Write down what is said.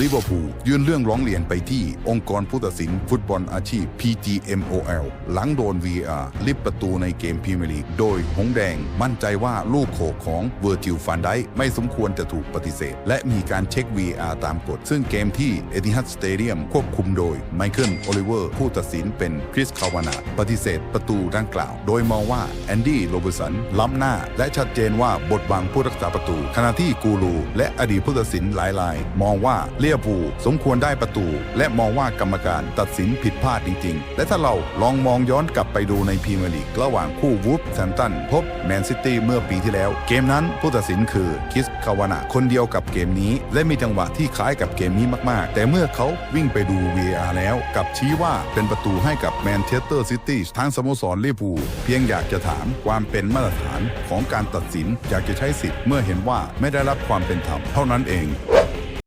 ลิเวอร์พูลยื่นเรื่องร้องเรียนไปที่องค์กรผู้ตัดสินฟุตบอลอาชีพ PGMOL หลังโดน VR ลิบประตูในเกมพรีเมียร์ลีก โดยหงแดงมั่นใจว่าลูกโขกของเวอร์จิลฟันไดไม่สมควรจะถูกปฏิเสธ และมีการเช็ค VR ตามกฎ ซึ่งเกมที่เอติฮัดสเตเดียมควบคุมโดยไมเคิลโอลิเวอร์ผู้ตัดสินเป็นคริสคาวานาปฏิเสธประตูดังกล่าว โดยมองว่าแอนดี้โรเบสันล้ำหน้า และชัดเจนว่าบทบังผู้รักษาประตู ขณะที่กูรูและอดีตผู้ตัดสินหลายราย มองว่าเลียพูสมควรได้ประตู และมองว่ากรรมการตัดสินผิดพลาดจริง ๆ และถ้าเราลองมองย้อนกลับไปดูในพรีเมียร์ลีกระหว่างคู่วูฟแซมตันพบแมนซิตี้เมื่อปีที่แล้ว เกมนั้นผู้ตัดสินคือคิสคาวานาคนเดียวกับเกมนี้ และมีจังหวะที่คล้ายกับเกมนี้มากๆ แต่เมื่อเขาวิ่งไปดู VAR แล้วกับชี้ว่าเป็นประตูให้กับแมนเชสเตอร์ซิตี้ทางสโมสรลิเวอร์พูลเพียงอยากจะถามความเป็นมาตรฐานของการตัดสินอยากจะใช้สิทธิ์เมื่อเห็นว่าไม่ได้รับความเป็นธรรมเท่านั้นเอง